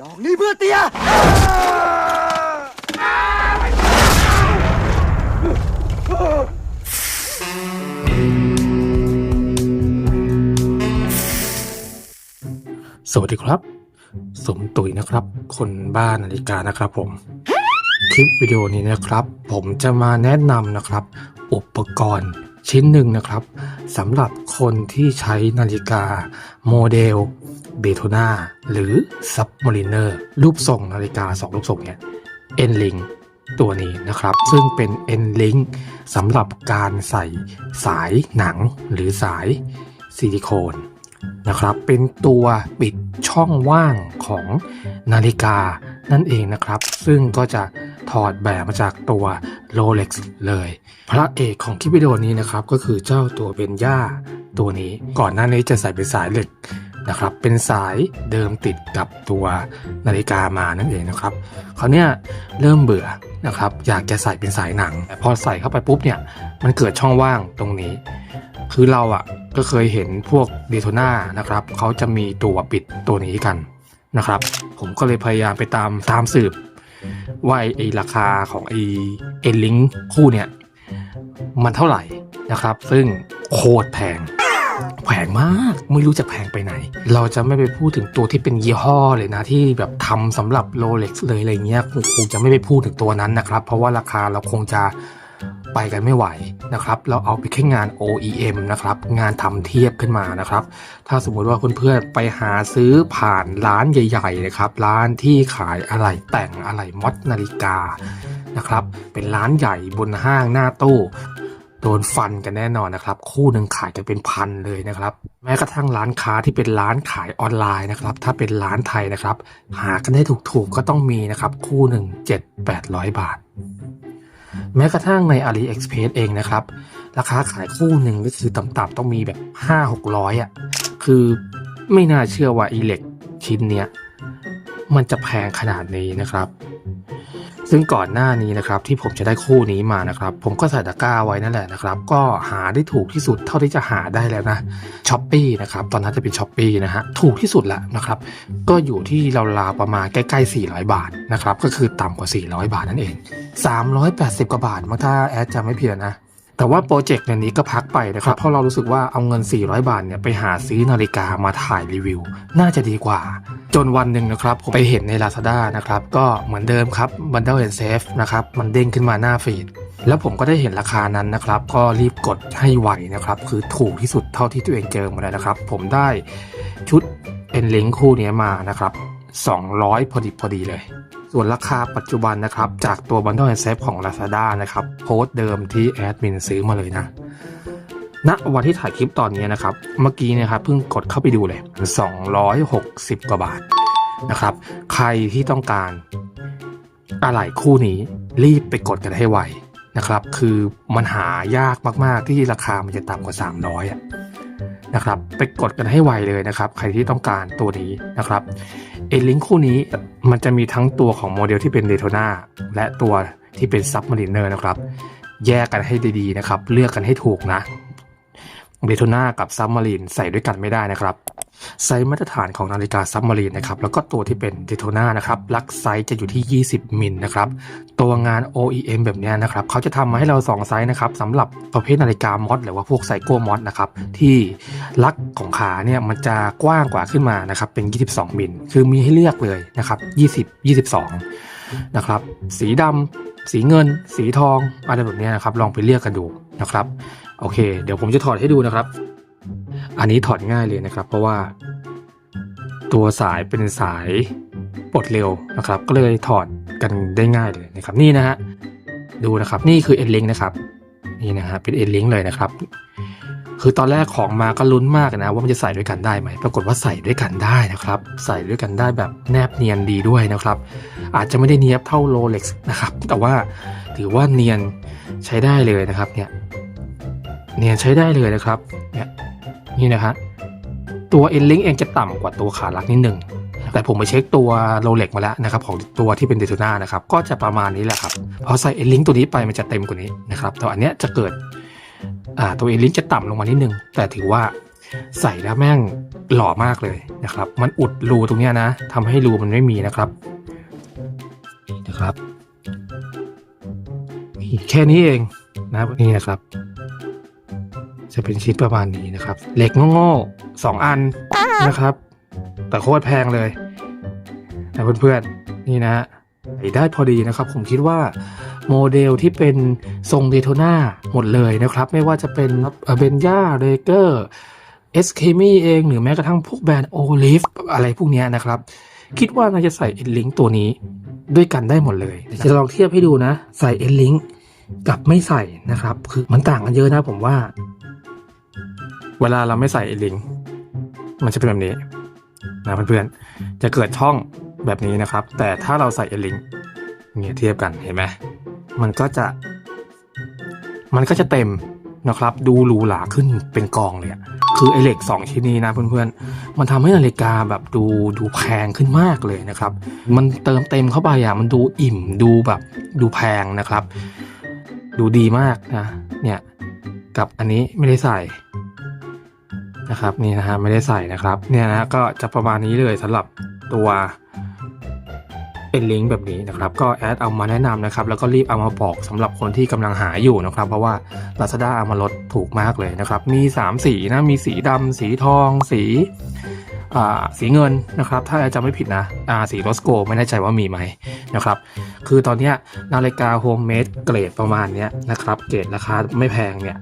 ดอกนี้เพื่อเตียสวัสดีครับ สมตุยนะครับ คนบ้านนาฬิกานะครับผม คลิปวิดีโอนี้นะครับ ผมจะมาแนะนำนะครับ อุปกรณ์ ชิ้นหนึ่งนะครับสำหรับคนที่ใช้นาฬิกาโมเดลเบโทนาหรือซับมอริเนอร์รูปทรงนาฬิกาสองรูปทรงเนี่ยเอ็นลิงตัวนี้นะครับ ซึ่งเป็นเอ็นลิงสำหรับการใส่สายหนังหรือสายซิลิโคน นะครับ เป็นตัวปิดช่องว่างของนาฬิกานั่นเองนะครับ ซึ่งก็จะถอดแบบมาจากตัว Rolex เลย พระเอกของคลิปวิดีโอนี้นะครับ ก็คือเจ้าตัวเบนย่าตัวนี้ ก่อนหน้านี้จะใส่เป็นสายเหล็ก นะครับ เป็นสายเดิมติดกับตัวนาฬิกามานั่นเองนะครับเขาเนี่ยเริ่มเบื่อนะครับ อยากจะใส่เป็นสายหนังแต่พอใส่เข้าไปปุ๊บเนี่ยมันเกิดช่องว่างตรงนี้ คือเราอะก็เคยเห็นพวกเดโทน่านะครับเขาจะมีตัวปิดตัวนี้กันนะครับ ผมก็เลยพยายามไปตามตามสืบว่าไอ้ไอ้ราคาของไอ้เอ็นลิงคู่เนี่ยมันเท่าไหร่นะครับ ซึ่งโคตรแพง แพงมาก ไม่รู้จะแพงไปไหน เราจะไม่ไปพูดถึงตัวที่เป็นยี่ห้อเลยนะที่แบบทำสำหรับโรเล็กซ์เลยอะไรเงี้ยคงจะไม่ไปพูดถึงตัวนั้นนะครับ เพราะว่าราคาเราคงจะไปกันไม่ไหวนะครับ เราเอาไปแค่งาน OEM นะครับ งานทำเทียบขึ้นมานะครับ ถ้าสมมุติว่าเพื่อนๆไปหาซื้อผ่านร้านใหญ่ๆนะครับ ร้านที่ขายอะไรแต่งอะไรมอดนาฬิกานะครับ เป็นร้านใหญ่บนห้างหน้าตู้ โดนฟันกันแน่นอนนะครับ คู่หนึ่งขายกันเป็นพันเลยนะครับ แม้กระทั่งร้านค้าที่เป็นร้านขายออนไลน์นะครับ ถ้าเป็นร้านไทยนะครับ หากันได้ถูกๆก็ต้องมีนะครับ คู่หนึ่ง7 800บาท แม้กระทั่งใน AliExpress เองนะครับ ราคาขายคู่หนึ่งก็คือต่ำๆต้องมีแบบ5 600อะคือไม่น่าเชื่อว่าอีเล็กชิ้นเนี้ยมันจะแพงขนาดนี้นะครับ ซึ่งก่อนหน้านี้นะครับที่ผมจะได้คู่นี้มานะครับ ผมก็ใส่ตะกร้าไว้นั่นแหละนะครับ ก็หาได้ถูกที่สุดเท่าที่จะหาได้แล้วนะช้อปปีนะครับตอนนั้นจะเป็นช้อปปีนะฮะถูกที่สุดแล้วนะครับ ก็อยู่ที่ราวๆประมาณใกล้ๆ 400 บาทนะครับก็คือต่ำกว่า 400 บาทนั่นเอง 380 กว่าบาทมั้งถ้าแอดจะไม่เพี้ยนนะแต่ว่าโปรเจกต์ในนี้ก็พักไปนะครับ เพราะเรารู้สึกว่าเอาเงิน 400 บาทเนี่ยไปหาซื้อนาฬิกามาถ่ายรีวิว น่าจะดีกว่า จนวันหนึ่งนะครับผมไปเห็นใน Lazada นะครับก็เหมือนเดิมครับ Bundle and Save นะครับมันเด้งขึ้นมาหน้าฟีดแล้วผมก็ได้เห็นราคานั้นนะครับ ก็รีบกดให้ไวนะครับ คือถูกที่สุดเท่าที่ตัวเองเจอมาแล้วนะครับ ผมได้ชุดเอ็นลิงคู่นี้มานะครับ 200 พอดีพอดีเลย ส่วนราคาปัจจุบันนะครับ จากตัว Bundle and Save ของ Lazada นะครับโพสต์เดิมที่แอดมินซื้อมาเลยนะ ณวันที่ถ่ายคลิปตอนนี้นะครับ เมื่อกี้นะครับเพิ่งกดเข้าไปดูเลย 260 กว่าบาทนะครับ ใครที่ต้องการอะไรคู่นี้รีบไปกดกันให้ไวนะครับ คือมันหายากมาก ๆ ที่ราคามันจะต่ำกว่า 300อะนะครับ ไปกดกันให้ไวเลยนะครับ ใครที่ต้องการตัวนี้นะครับเอลิงคู่นี้มันจะมีทั้งตัวของโมเดลที่เป็นเดโทนาและตัวที่เป็นซับมาริเนอร์นะครับ แยกกันให้ดีๆนะครับ เลือกกันให้ถูกนะ เบโทนากับซับมารีนใส่ด้วยกันไม่ได้นะครับไซส์มาตรฐานของนาฬิกาซับมารีนนะครับแล้วก็ตัวที่เป็นเดโทนานะครับลักไซส์จะอยู่ที่ 20 มิลนะครับตัวงาน OEM แบบนี้นะครับเขาจะทำมาให้เรา 2 ไซส์นะครับสำหรับประเภทนาฬิกามอดหรือว่าพวกไซโก้มอดนะครับที่ลักของขาเนี่ยมันจะกว้างกว่าขึ้นมานะครับเป็น 22 มิลคือมีให้เลือกเลยนะครับ20 22นะครับสีดำสีเงิน สีทองอะไรแบบนี้นะครับลองไปเลือกกันดูนะครับ โอเค เดี๋ยวผมจะถอดให้ดูนะครับ อันนี้ถอดง่ายเลยนะครับ เพราะว่า ตัวสายเป็นสายปลดเร็วนะครับ ก็เลยถอดกันได้ง่ายเลยนะครับนี่นะฮะดูนะครับนี่คือเอ็นลิงนะครับนี่นะฮะเป็นเอ็นลิงเลยนะครับ คือตอนแรกของมาก็ลุ้นมากนะ ว่ามันจะใส่ด้วยกันได้ไหมปรากฏว่าใส่ด้วยกันได้นะครับ ใส่ด้วยกันได้แบบแนบเนียนดีด้วยนะครับ อาจจะไม่ได้เนียบเท่าโรเล็กซ์นะครับ แต่ว่าถือว่าเนียนใช้ได้เลยนะครับเนี่ย เนี่ยใช้ได้เลยนะครับเนี่ยนี่นะฮะตัวเอ็นลิงเองจะต่ำกว่าตัวขาลักนิดหนึ่งแต่ผมไปเช็คตัวโรเล็กมาแล้วนะครับของตัวที่เป็นเดโทนานะครับก็จะประมาณนี้แหละครับพอใส่เอ็นลิงตัวนี้ไปมันจะเต็มกว่านี้นะครับแต่อันเนี้ยจะเกิดอ่าตัวเอ็นลิงจะต่ำลงมานิดนึง แต่ถือว่าใส่แล้วแม่งหล่อมากเลยนะครับ มันอุดรูตรงเนี้ยนะทำให้รูมันไม่มีนะครับนี่นะครับแค่นี้เองนะนี่นะครับ จะเป็นชิ้นประมาณนี้นะครับ เหล็กโง่ๆสองอันนะครับ แต่โคตรแพงเลยนะเพื่อนๆ นี่นะฮะใส่ได้พอดีนะครับ ผมคิดว่าโมเดลที่เป็นทรงเดโทนาหมดเลยนะครับ ไม่ว่าจะเป็นเบนย่าเรเกอร์เอสเคมีเองหรือแม้กระทั่งพวกแบรนด์โอลิฟอะไรพวกนี้นะครับ คิดว่าน่าจะใส่เอ็นลิงตัวนี้ด้วยกันได้หมดเลยจะลองเทียบให้ดูนะ ใส่เอ็นลิงกับไม่ใส่นะครับ คือมันต่างกันเยอะนะผมว่า เวลาเราไม่ใส่เอลิงมันจะเป็นแบบนี้นะเพื่อนๆ จะเกิดช่องแบบนี้นะครับ แต่ถ้าเราใส่เอลิงเนี่ยเทียบกันเห็นไหมมันก็จะ มันก็จะเต็มนะครับ ดูหรูหราขึ้นเป็นกองเลยอะคือไอเหล็กสองชิ้นนี้นะเพื่อนๆ มันทำให้นาฬิกาแบบดูดูแพงขึ้นมากเลยนะครับ มันเติมเต็มเข้าไปอะมันดูอิ่มดูแบบดูแพงนะครับ ดูดีมากนะเนี่ยกับอันนี้ไม่ได้ใส่ นะครับนี่นะฮะไม่ได้ใส่นะครับเนี่ยนะก็จะประมาณนี้เลยสำหรับตัวเป็นลิงก์แบบนี้นะครับ ก็แอดเอามาแนะนำนะครับ แล้วก็รีบเอามาบอกสำหรับคนที่กำลังหาอยู่นะครับ เพราะว่า Lazada เอามาลดถูกมากเลยนะครับ มี 3 สีนะมีสีดำสีทอง สีอ่าสีเงินนะครับ ถ้าจำไม่ผิดนะสีโรสโกไม่แน่ใจว่ามีไหมนะครับ คือตอนนี้นาฬิกาโฮมเมดเกรดประมาณนี้นะครับ เกรดราคาไม่แพงเนี่ย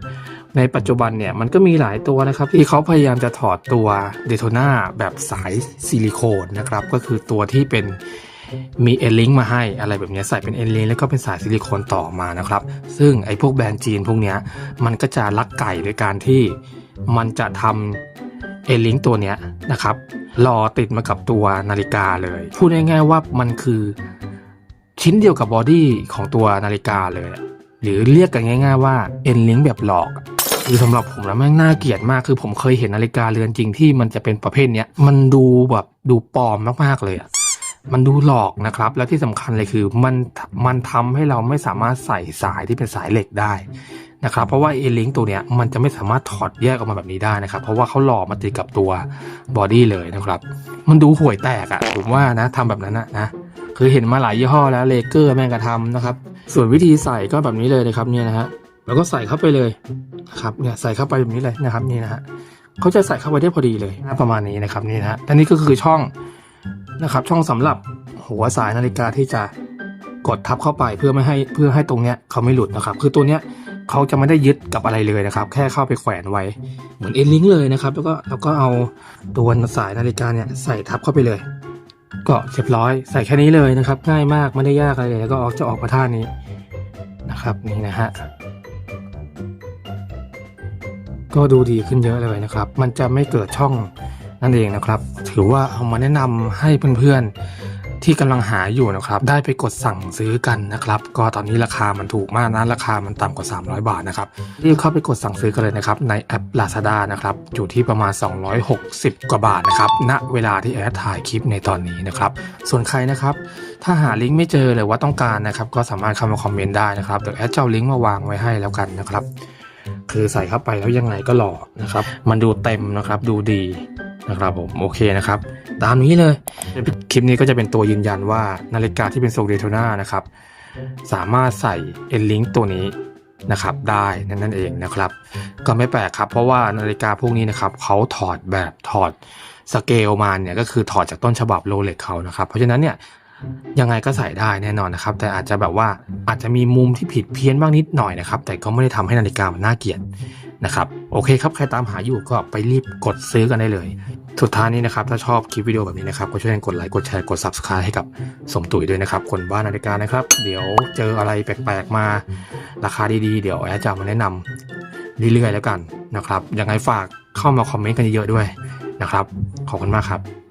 ในปัจจุบันเนี่ยมันก็มีหลายตัวนะครับ ที่เขาพยายามจะถอดตัวเดโทนาแบบสายซิลิโคนนะครับ ก็คือตัวที่เป็นมีเอลิงมาให้อะไรแบบนี้ใส่เป็นเอลิงแล้วก็เป็นสายซิลิโคนต่อมานะครับ ซึ่งไอ้พวกแบรนด์จีนพวกเนี้ยมันก็จะลักไก่โดยการที่มันจะทำเอลิงตัวเนี้ยนะครับรอติดมากับตัวนาฬิกาเลย พูดง่ายๆว่ามันคือชิ้นเดียวกับบอดี้ของตัวนาฬิกาเลย หรือเรียกกันง่าย ๆ ว่าเอ็นลิงแบบหลอก คือสำหรับผมแล้วแม่งน่าเกลียดมากคือผมเคยเห็นนาฬิกาเรือนจริงที่มันจะเป็นประเภทเนี้ยมันดูแบบดูปลอมมากๆเลยอะมันดูหลอกนะครับ แล้วที่สำคัญเลยคือมันมันทำให้เราไม่สามารถใส่สายที่เป็นสายเหล็กได้นะครับ เพราะว่าเอลิงตัวเนี้ยมันจะไม่สามารถถอดแยกออกมาแบบนี้ได้นะครับ เพราะว่าเขาหล่อมาติดกับตัวบอดี้เลยนะครับ มันดูห่วยแตกอะผมว่านะทำแบบนั้นอะนะคือเห็นมาหลายยี่ห้อแล้วเลเกอร์แม่งกระทำนะครับ ส่วนวิธีใส่ก็แบบนี้เลยนะครับเนี่ยนะฮะ แล้วก็ใส่เข้าไปเลยนะครับเนี่ยใส่เข้าไปแบบนี้เลยนะครับนี่นะฮะเขาจะใส่เข้าไปได้พอดีเลยนะประมาณนี้นะครับนี่นะฮะอันนี้ก็คือช่องนะครับ ช่องสำหรับหัวสายนาฬิกาที่จะกดทับเข้าไปเพื่อไม่ให้เพื่อให้ตรงเนี้ยเขาไม่หลุดนะครับ คือตัวเนี้ยเขาจะไม่ได้ยึดกับอะไรเลยนะครับ แค่เข้าไปแขวนไว้เหมือนเอ็นลิงเลยนะครับ แล้วก็แล้วก็เอาตัวสายนาฬิกาเนี่ยใส่ทับเข้าไปเลย ก็เรียบร้อยใส่แค่นี้เลยนะครับ ง่ายมากไม่ได้ยากอะไรเลยแล้วก็ออกจะออกมาท่านี้นะครับนี่นะฮะ ก็ดูดีขึ้นเยอะเลยนะครับ มันจะไม่เกิดช่องนั่นเองนะครับ ถือว่าเอามาแนะนำให้เพื่อนๆที่กำลังหาอยู่นะครับ ได้ไปกดสั่งซื้อกันนะครับ ก็ตอนนี้ราคามันถูกมากนะราคามันต่ำกว่า 300 บาทนะครับรีบเข้าไปกดสั่งซื้อกันเลยนะครับในแอป Lazada นะครับอยู่ที่ประมาณ 260 กว่าบาทนะครับณเวลาที่แอดถ่ายคลิปในตอนนี้นะครับ ส่วนใครนะครับถ้าหาลิงก์ไม่เจอหรือว่าต้องการนะครับ ก็สามารถเข้ามาคอมเมนต์ได้นะครับเดี๋ยวแอดจะเอาลิงก์มาวางไว้ให้แล้วกันนะครับ คือใส่เข้าไปแล้วยังไงก็หล่อนะครับ มันดูเต็มนะครับ ดูดีนะครับผมโอเคนะครับ ตามนี้เลยคลิปนี้ก็จะเป็นตัวยืนยันว่านาฬิกาที่เป็นทรงเดโทนานะครับ สามารถใส่เอ็นลิงตัวนี้นะครับได้นั่นนั่นเองนะครับ ก็ไม่แปลกครับ เพราะว่านาฬิกาพวกนี้นะครับเขาถอดแบบถอดสเกลมาเนี่ยก็คือถอดจากต้นฉบับโรเล็กเขานะครับ เพราะฉะนั้นเนี่ย ยังไงก็ใส่ได้แน่นอนนะครับ แต่อาจจะแบบว่าอาจจะมีมุมที่ผิดเพี้ยนบ้างนิดหน่อยนะครับ แต่ก็ไม่ได้ทำให้นาฬิกามันน่าเกลียดนะครับโอเคครับ ใครตามหาอยู่ก็ไปรีบกดซื้อกันได้เลย สุดท้ายนี้นะครับ ถ้าชอบคลิปวิดีโอแบบนี้นะครับ ก็ช่วยกันกดไลค์กดแชร์กด subscribe ให้กับสมตุ๋ยด้วยนะครับ คนบ้านนาฬิกานะครับ เดี๋ยวเจออะไรแปลกๆมา ราคาดีๆ เดี๋ยวแอดจะมาแนะนำเรื่อยๆแล้วกันนะครับยังไงฝากเข้ามาคอมเมนต์กันเยอะๆด้วยนะครับ ขอบคุณมากครับ